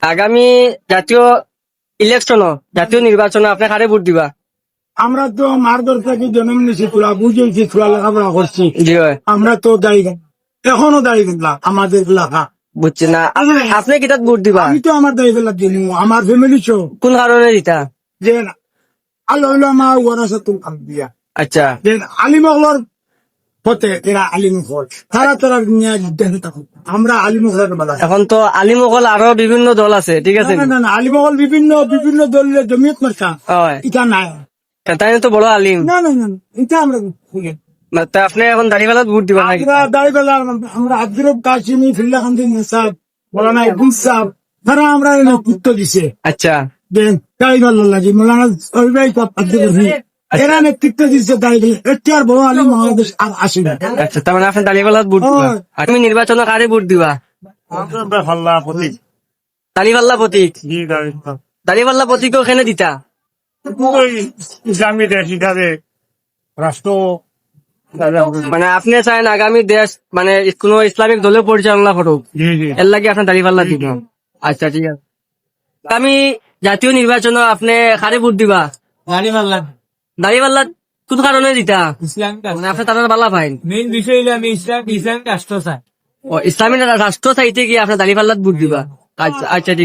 আগামী জাতীয় ইলেকশন জাতীয় নির্বাচনে আপনি কারে ভোট দিবা? আমরা তো মারদর থেকে জন্ম নিছি তোলা বুঝেছি তোলা লেখাপড়া করছি। আমরা তো দাঁড়িয়ে এখনও দাঁড়িয়ে গেলাম আমাদের এলাকা। বুঝছি না। আপনি কিতাত ভোট দিবা? আমি তো আমার দাঁড়িয়ে দিন আমার ফ্যামিলি শো কোন কারণে দিতা? যে আল্লাহ আমার ওয়ারাসাতুল আম্বিয়া। আচ্ছা। আলিমগলর হতে এরা আলিমগল তারা তারা আমরা আলিমগলের বেলা এখন তো আলিমকল আরও বিভিন্ন দল আছে ঠিক আছে না না না? আলিমগল বিভিন্ন বিভিন্ন দলের জমিয়ত মার্কা হয়। এটা নাই। তাই তো বড় আলিম। না না না এটা আমরা খুঁজে না, তা আপনি এখন দাঁড়িয়ে ভোট দিবা নাকি? আমরা দাঁড়িয়ে গেলাম আমরা আব্দুরব কাশিমি ফিল্লা খান্দি নিসাব মৌলানা ইবুল সাহ তারা আমরা নেতৃত্ব দিছে। আচ্ছা। ভালো লাগে। মৌলানা এরা নেতৃত্ব দিচ্ছে দাঁড়িয়ে আর বড় আলিম বাংলাদেশ আর আসে না। আচ্ছা তার মানে আপনি দাঁড়িয়ে ভোট দিবা? তুমি নির্বাচনে কারে ভোট দিবা? ফাল্লা প্রতীক। দাঁড়িপাল্লা প্রতীক? দাঁড়িপাল্লা প্রতীক ওখানে দিতা? ইসলামী দেশ হিসাবে রাষ্ট্র মানে আপনি চান আগামী দেশ মানে কোন ইসলামিক দলে পরিচালনা করুক? জি জি। এর লাগে আপনার দাঁড়িপাল্লা দিব। আচ্ছা ঠিক আছে। আমি জাতীয় নির্বাচন আপনি কারে ভোট দিবা? দাঁড়িপাল্লা কোন কারণে দিতা? ইসলাম আপনি তারা পাল্লা পাইন মেইন বিষয় হলো আমি ইসলাম ইসলাম রাষ্ট্র চাই। ও ইসলামী রাষ্ট্র চাইতে গিয়ে আপনার দাঁড়িপাল্লাত ভোট দিবা। আচ্ছা আচ্ছা ঠিক